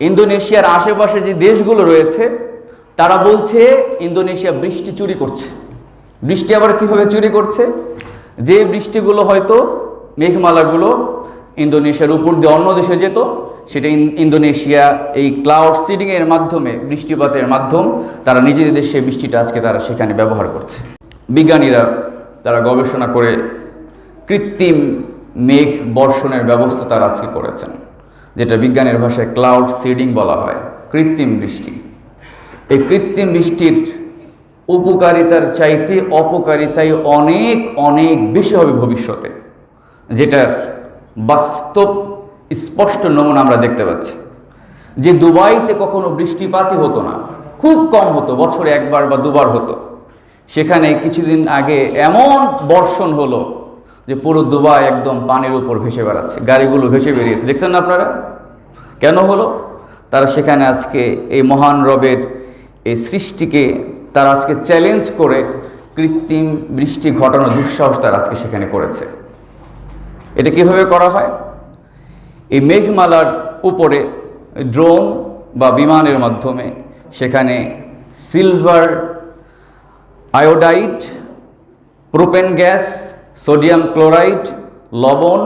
ইন্দোনেশিয়ার আশেপাশে যে দেশগুলো রয়েছে, তারা বলছে ইন্দোনেশিয়া বৃষ্টি চুরি করছে। বৃষ্টি আবার কীভাবে চুরি করছে? যে বৃষ্টিগুলো হয়তো মেঘমালাগুলো ইন্দোনেশিয়ার উপর দিয়ে অন্য দেশে যেত, সেটা ইন- ইন্দোনেশিয়া এই ক্লাউড সিডিংয়ের মাধ্যমে, বৃষ্টিপাতের মাধ্যম তারা নিজেদের দেশে বৃষ্টিটা আজকে তারা সেখানে ব্যবহার করছে। বিজ্ঞানীরা তারা গবেষণা করে কৃত্রিম মেঘ বর্ষণের ব্যবস্থা তারা আজকে করেছেন। যেটা বিজ্ঞানের ভাষায় ক্লাউড সিডিং বলা হয়, কৃত্রিম বৃষ্টি এই কৃত্রিম বৃষ্টির উপকারিতার চাইতে অপকারিতাই অনেক অনেক বেশি হবে ভবিষ্যতে যেটার বাস্তব, স্পষ্ট নমুনা আমরা দেখতে পাচ্ছি। যে দুবাইতে কখনো বৃষ্টিপাতই হতো না, খুব কম হতো, বছরে একবার বা দুবার হতো। সেখানে কিছুদিন আগে এমন বর্ষণ হলো যে পুরো দুবাই একদম পানির উপর ভেসে বেড়াচ্ছে, গাড়িগুলো ভেসে বেরিয়েছে। দেখছেন না আপনারা? কেন হলো? তারা সেখানে আজকে এই মহান রবের এই সৃষ্টিকে তারা আজকে চ্যালেঞ্জ করে কৃত্রিম বৃষ্টি ঘটানোর দুঃসাহস তারা আজকে সেখানে করেছে। এটা কীভাবে করা হয়? এই মেঘমালার উপরে ড্রোন বা বিমানের মাধ্যমে সেখানে silver iodide propane gas sodium chloride, লবণ,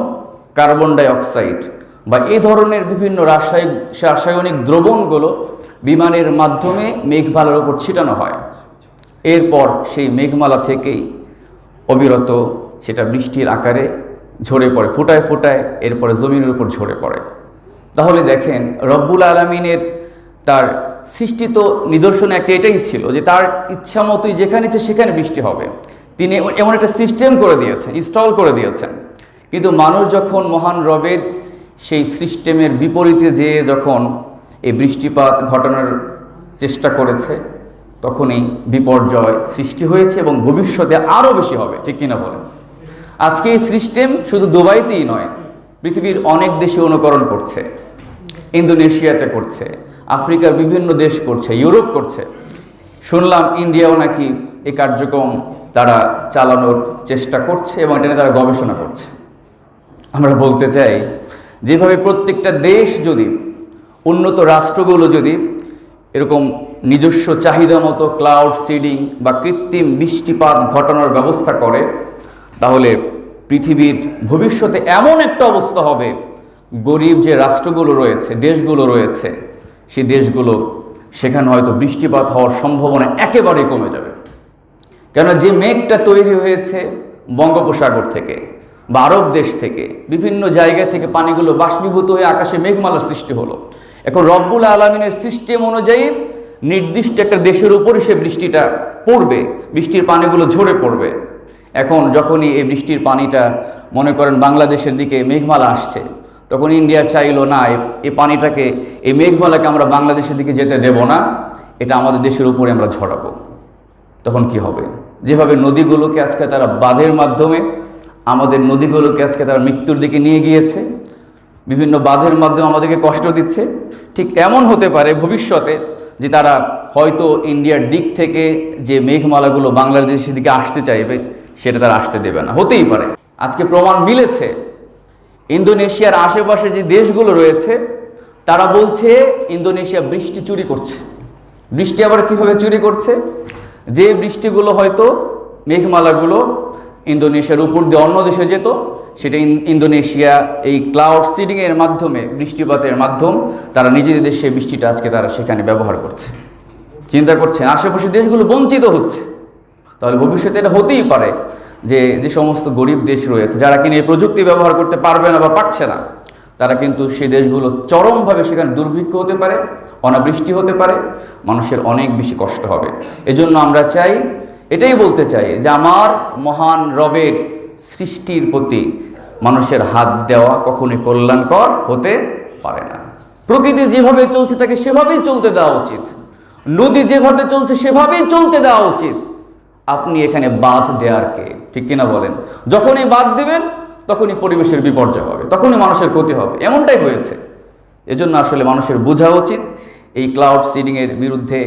কার্বন ডাইঅক্সাইড বা এই ধরনের বিভিন্ন রাসায়নিক রাসায়নিক দ্রবণগুলো বিমানের মাধ্যমে মেঘমালার উপর ছিটানো হয়। এরপর সেই মেঘমালা থেকেই অবিরত সেটা বৃষ্টির আকারে ঝরে পড়ে, ফুটায় ফুটায় এরপরে জমিনের উপর ঝরে পড়ে। তাহলে দেখেন, রব্বুল আলমিনের তার সৃষ্টিত নিদর্শন একটা এটাই ছিল যে তার ইচ্ছা মতোই যেখানে সেখানে বৃষ্টি হবে। তিনি এমন- একটা সিস্টেম করে দিয়েছেন ইনস্টল করে দিয়েছেন। কিন্তু মানুষ যখন মহান রবের সেই সিস্টেমের বিপরীতে যেয়ে যখন এই বৃষ্টিপাত ঘটানোর চেষ্টা করেছে, তখনই বিপর্যয় সৃষ্টি হয়েছে এবং ভবিষ্যতে আরও বেশি হবে, ঠিক কিনা বলেন? আজকে এই সিস্টেম শুধু দুবাইতেই নয়, পৃথিবীর অনেক দেশে অনুকরণ করছে, ইন্দোনেশিয়াতে করছে, আফ্রিকার বিভিন্ন দেশ করছে, ইউরোপ করছে। শুনলাম ইন্ডিয়াও নাকি এই কার্যক্রম তারা চালানোর চেষ্টা করছে এবং এটা নিয়ে তারা গবেষণা করছে। আমরা বলতে চাই, যেভাবে প্রত্যেকটা দেশ যদি, উন্নত রাষ্ট্রগুলো যদি এরকম নিজস্ব চাহিদা মতো ক্লাউড সিডিং বা কৃত্রিম বৃষ্টিপাত ঘটানোর ব্যবস্থা করে, তাহলে পৃথিবীর ভবিষ্যতে এমন একটা অবস্থা হবে, গরিব যে রাষ্ট্রগুলো রয়েছে, দেশগুলো রয়েছে, সেই দেশগুলো সেখানে হয়তো বৃষ্টিপাত হওয়ার সম্ভাবনা একেবারে কমে যাবে। কেন যে মেঘটা তৈরি হয়েছে বঙ্গোপসাগর থেকে বা আরব দেশ থেকে, বিভিন্ন জায়গা থেকে পানিগুলো বাষ্পীভূত হয়ে আকাশে মেঘমালার সৃষ্টি হলো। এখন রব্বুল আলমিনের সিস্টেম অনুযায়ী নির্দিষ্ট একটা দেশের উপরই সে বৃষ্টিটা পড়বে, বৃষ্টির পানিগুলো ঝরে পড়বে। এখন যখনই এই বৃষ্টির পানিটা, মনে করেন বাংলাদেশের দিকে মেঘমালা আসছে, তখন ইন্ডিয়া চাইলো, না এই পানিটাকে এই মেঘমালাকে আমরা বাংলাদেশের দিকে যেতে দেব না, এটা আমাদের দেশের উপরে আমরা ঝরাবো। তখন কি হবে? যেভাবে নদীগুলোকে আজকে তারা বাঁধের মাধ্যমে, আমাদের নদীগুলোকে আজকে তারা মৃত্যুর দিকে নিয়ে গিয়েছে, বিভিন্ন বাঁধের মাধ্যমে আমাদেরকে কষ্ট দিচ্ছে। ঠিক এমন হতে পারে ভবিষ্যতে যে তারা হয়তো ইন্ডিয়ার দিক থেকে যে মেঘমালাগুলো বাংলাদেশের দিকে আসতে চাইবে, সেটা তারা আসতে দেবে না। হতেই পারে। আজকে প্রমাণ মিলেছে। ইন্দোনেশিয়ার আশেপাশে যে দেশগুলো রয়েছে, তারা বলছে ইন্দোনেশিয়া বৃষ্টি চুরি করছে। বৃষ্টি আবার কীভাবে চুরি করছে? যে বৃষ্টিগুলো হয়তো মেঘমালাগুলো ইন্দোনেশিয়ার উপর দিয়ে অন্য দেশে যেত, সেটা ইন- ইন্দোনেশিয়া এই ক্লাউড সিডিংয়ের মাধ্যমে, বৃষ্টিপাতের মাধ্যম তারা নিজেদের দেশে বৃষ্টিটা আজকে তারা সেখানে ব্যবহার করছে। চিন্তা করছেন, আশেপাশে দেশগুলো বঞ্চিত হচ্ছে। তাহলে ভবিষ্যতে এটা হতেই পারে যে যে সমস্ত গরিব দেশ রয়েছে, যারা কিনা এই প্রযুক্তি ব্যবহার করতে পারবে না বা পারছে না। তারা কিন্তু সেই দেশগুলো চরমভাবে সেখানে দুর্ভিক্ষ হতে পারে, অনাবৃষ্টি হতে পারে, মানুষের অনেক বেশি কষ্ট হবে। এজন্য আমরা চাই, এটাই বলতে চাই যে আমার মহান রবের সৃষ্টির প্রতি মানুষের হাত দেওয়া কখনোই কল্যাণকর হতে পারে না। প্রকৃতি যেভাবে চলছে তাকে সেভাবেই চলতে দেওয়া উচিত। নদী যেভাবে চলছে সেভাবেই চলতে দেওয়া উচিত। আপনি এখানে বাঁধ দেওয়ার কে? ঠিক কিনা বলেন? যখনই বাদ দেবেন তখনই পরিবেশের বিপর্যয় হবে, তখনই মানুষের ক্ষতি হবে। এমনটাই হয়েছে। এজন্য আসলে মানুষের বোঝা উচিত এই ক্লাউড সিডিংয়ের বিরুদ্ধে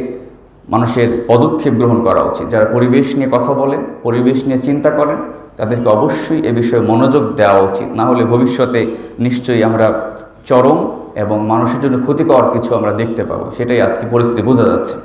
মানুষের পদক্ষেপ গ্রহণ করা উচিত। যারা পরিবেশ নিয়ে কথা বলেন, পরিবেশ নিয়ে চিন্তা করেন, তাদেরকে অবশ্যই এ বিষয়ে মনোযোগ দেওয়া উচিত। না হলে ভবিষ্যতে নিশ্চয়ই আমরা চরম এবং মানুষের জন্য ক্ষতিকর কিছু আমরা দেখতে পাবো। সেটাই আজকে পরিস্থিতি বোঝা যাচ্ছে।